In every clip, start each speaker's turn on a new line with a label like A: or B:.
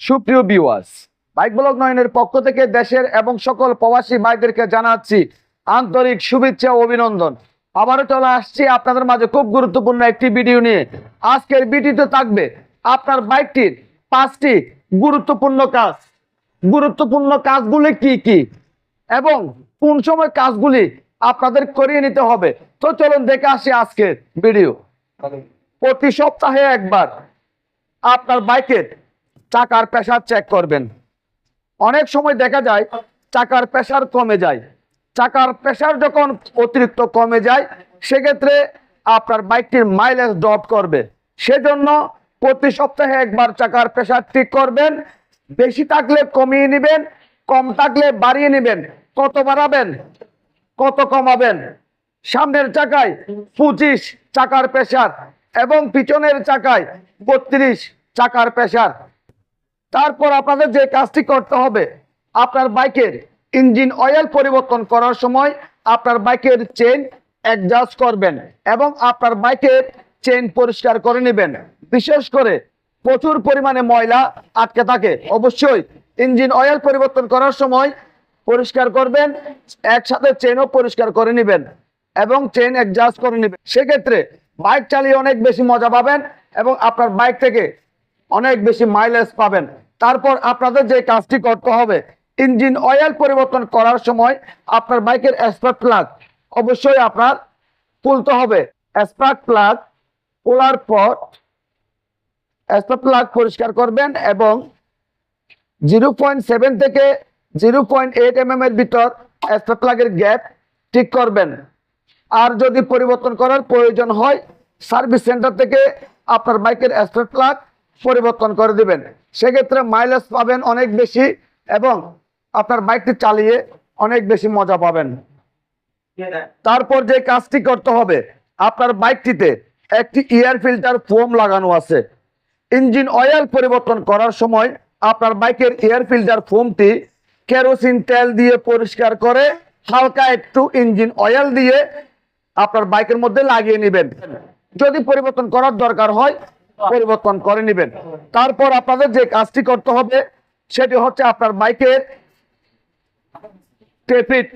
A: সুপ্রিয় বিওয়াস bike blog নয়নের পক্ষ থেকে দেশের এবং সকল প্রবাসী ভাইদেরকে জানাচ্ছি আন্তরিক শুভেচ্ছা ও অভিনন্দন। আবারও চলে আসছি আপনাদের মাঝে খুব গুরুত্বপূর্ণ একটি ভিডিও নিয়ে। আজকের ভিডিওতে থাকবে আপনার বাইকটির পাঁচটি গুরুত্বপূর্ণ কাজ। গুরুত্বপূর্ণ কাজগুলি কি কি? এবং কোন সময় কাজগুলি আপনাদের করিয়ে নিতে হবে? তো চলুন দেখে আসি আজকের ভিডিও প্রতি সপ্তাহে একবার আপনার বাইকের চাকার প্রেসার চেক করবেন। অনেক সময় দেখা যায়, চাকার প্রেসার কমে যায়। চাকার প্রেসার যখন অতিরিক্ত কমে যায়, সেক্ষেত্রে আপনার বাইকটির মাইলেজ ড্রপ করবে। সেজন্য প্রতি সপ্তাহে একবার চাকার প্রেসার ঠিক করবেন। বেশি থাকলে কমিয়ে নেবেন, কম থাকলে বাড়িয়ে নেবেন। কত বাড়াবেন? কত কমাবেন? সামনের চাকায় পঁচিশ চাকার প্রেসার এবং পিছনের চাকায় বত্রিশ চাকার প্রেসার। তারপর আপনাদের যে কাজটি করতে হবে, আপনার বাইকের ইঞ্জিন অয়েল পরিবর্তন করার সময় আপনার বাইকের চেন অ্যাডজাস্ট করবেন এবং আপনার বাইকের চেন পরিষ্কার করে নেবেন। বিশেষ করে প্রচুর পরিমাণে ময়লা আটকে থাকে। অবশ্যই ইঞ্জিন অয়েল পরিবর্তন করার সময় পরিষ্কার করবেন, একসাথে চেনও পরিষ্কার করে নেবেন এবং চেন অ্যাডজাস্ট করে নেবেন। সেক্ষেত্রে বাইক চালিয়ে অনেক বেশি মজা পাবেন এবং আপনার বাইক থেকে অনেক বেশি মাইলেজ পাবেন। তারপর আপনাদের যে কাজটি করতে হবে, ইঞ্জিন অয়েল পরিবর্তন করার সময় আপনার বাইকের স্পার্ক প্লাগ অবশ্যই আপনার তুলতে হবে। স্পার্ক প্লাগ তোলার পর স্পার্ক প্লাগ পরিষ্কার করবেন এবং জিরো পয়েন্ট সেভেন থেকে জিরো পয়েন্ট এইট এম এর ভিতর স্পার্ক প্লাগের গ্যাপ ঠিক করবেন। আর যদি পরিবর্তন করার প্রয়োজন হয় সার্ভিস সেন্টার থেকে আপনার বাইকের স্পার্ক প্লাগ পরিবর্তন করে দিবেন। সেক্ষেত্রে মাইলেজ পাবেন অনেক বেশি এবং আপনার বাইকটি চালিয়ে অনেক বেশি মজা পাবেন। তারপর যে কাজটি করতে হবে, আপনার বাইকটিতে একটি এয়ার ফিল্টার ফোম লাগানো আছে। ইঞ্জিন অয়েল পরিবর্তন করার সময় আপনার বাইকের এয়ার ফিল্টার ফোমটি কেরোসিন তেল দিয়ে পরিষ্কার করে হালকা একটু ইঞ্জিন অয়েল দিয়ে আপনার বাইকের মধ্যে লাগিয়ে নেবেন। যদি পরিবর্তন করার দরকার হয় পরিবর্তন করে নেবেন। তারপর আপনাদের যে কাজটি করতে হবে, সেটি হচ্ছে আপনার বাইকের টেপিট।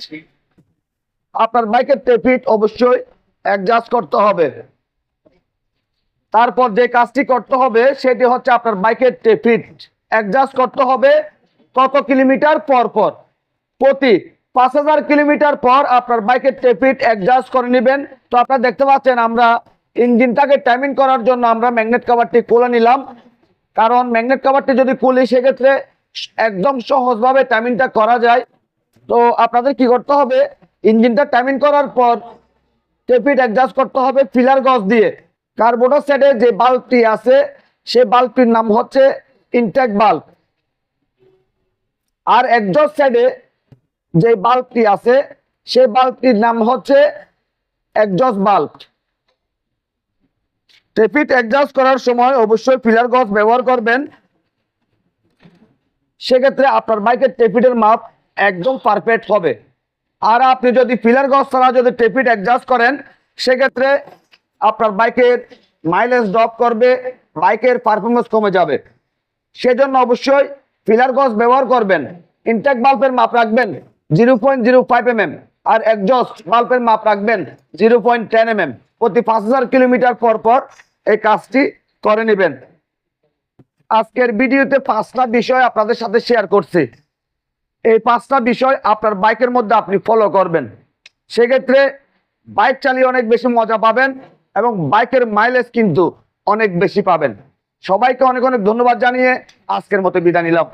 A: আপনার বাইকের টেপিট অবশ্যই অ্যাডজাস্ট করতে হবে। তারপর যে কাজটি করতে হবে, সেটি হচ্ছে আপনার বাইকের টেপিট। অ্যাডজাস্ট করতে হবে কত কিলোমিটার পর পর? প্রতি পাঁচ হাজার কিলোমিটার পর আপনার বাইকের টেপিট অ্যাডজাস্ট করে নেবেন। তো আপনারা দেখতে পাচ্ছেন আমরা ইঞ্জিনটাকে টাইমিং করার জন্য আমরা ম্যাগনেট কাভারটি খুলে নিলাম। কারণ ম্যাগনেট কাভারটি যদি খুলি, সেক্ষেত্রে একদম সহজভাবে টাইমিংটা করা যায়। তো আপনাদের কি করতে হবে? ইঞ্জিনটা টাইমিং করার পর টেপিট অ্যাডজাস্ট করতে হবে ফিলার গজ দিয়ে। কার্বোটার সাইডে যে বাল্বটি আছে, সে বাল্বটির নাম হচ্ছে ইনটেক বাল্ব আর একজস্ট সাইডে যে বাল্বটি আছে সেই বাল্বটির নাম হচ্ছে একজস্ট বাল্ব টেপিট অ্যাডজাস্ট করার সময় অবশ্যই ফিলার গজ ব্যবহার করবেন। সেক্ষেত্রে আপনার বাইকের টেপিটের মাপ একদম পারফেক্ট হবে। আর আপনি যদি ফিলার গজ ছাড়া যদি টেপিট অ্যাডজাস্ট করেন, সেক্ষেত্রে আপনার বাইকের মাইলেজ ড্রপ করবে বাইকের পারফরমেন্স কমে যাবে। সেজন্য অবশ্যই ফিলার গজ ব্যবহার করবেন। ইনটেক বাল্বের মাপ রাখবেন zero point zero five M আর একজস্ট বাল্বের মাপ রাখবেন জিরো পয়েন্ট টেন এম প্রতি পাঁচ হাজার কিলোমিটার পর পর এই কাজটি করে নেবেন। আজকের ভিডিওতে পাঁচটা বিষয় আপনাদের সাথে শেয়ার করছি। এই পাঁচটা বিষয় আপনার বাইকের মধ্যে আপনি ফলো করবেন। সেক্ষেত্রে বাইক চালিয়ে অনেক বেশি মজা পাবেন এবং বাইকের মাইলেজ কিন্তু অনেক বেশি পাবেন। সবাইকে অনেক অনেক ধন্যবাদ জানিয়ে আজকের মতো বিদায় নিলাম।